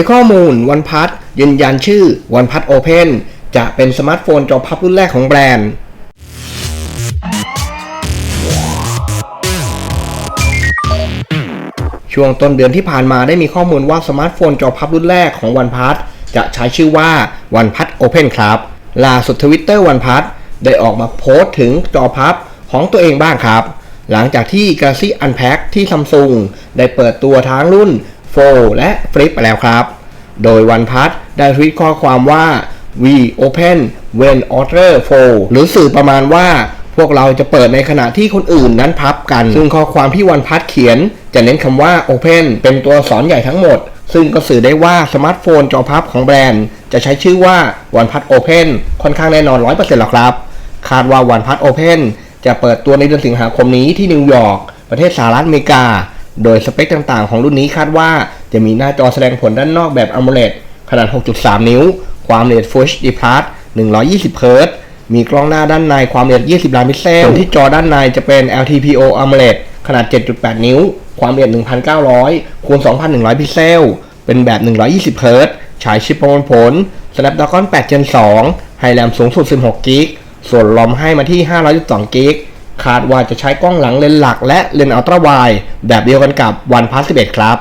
ยข้อมูลวันพัทยืนยันชื่อวันพัทโอเพนจะเป็นสมาร์ทโฟนจอพับรุ่นแรกของแบรนด์ช่วงต้นเดือนที่ผ่านมาได้มีข้อมูลว่าสมาร์ทโฟนจอพับรุ่นแรกของวันพัทจะใช้ชื่อว่าวันพัทโอเพนครับล่าสุดทวิตเตอร์วันพัทได้ออกมาโพสต์ถึงจอพับของตัวเองบ้างครับ หลังจากที่ Galaxy Unpack ที่ซัมซุงได้เปิดตัวทั้งรุ่น Fold และ Flip ไปแล้วครับ โดยวันพัทได้ทวีตข้อความว่า we open when order fold หรือสื่อประมาณว่าพวกเราจะเปิดในขณะที่คนอื่นนั้นพับกัน ซึ่งข้อความที่วันพัทเขียน จะเน้นคำว่า open เป็นตัวสอักษรใหญ่ทั้งหมด ซึ่งก็สื่อได้ว่าสมาร์ทโฟนจอพับของแบรนด์ จะใช้ชื่อว่าวันพัท open ค่อนข้างแน่นอน 100%หรอกครับ คาดว่าวันพัทโอเพนจะเปิดตัวในเดือนสิงหาคมนี้ที่นิวยอร์กประเทศสหรัฐอเมริกา โดยสเปคต่างๆ ของรุ่นนี้คาดว่าจะมีหน้าจอแสดงผลด้านนอกแบบ AMOLED ขนาด 6.3 นิ้ว ความละเอียด Full HD Plus 120เฮิรตซ์มีกล้องหน้าด้านในความละเอียด 20 ล้านพิกเซลส่วนที่จอด้านในจะเป็น LTPO AMOLED ขนาด 7.8 นิ้ว ความละเอียด 1,900 คูณ 2,100 พิกเซล เป็นแบบ 120เฮิรตซ์ฉายชิปประมวลผล Snapdragon 8 Gen 2ให้แรมสูงสุด 16กิกส่วนลอมให้มาที่ 512กิก คาดว่าจะใช้กล้องหลังเลนส์หลักและเลนส์อัลตร้าไวด์แบบเดียวกันกับ OnePlus 11 ครับ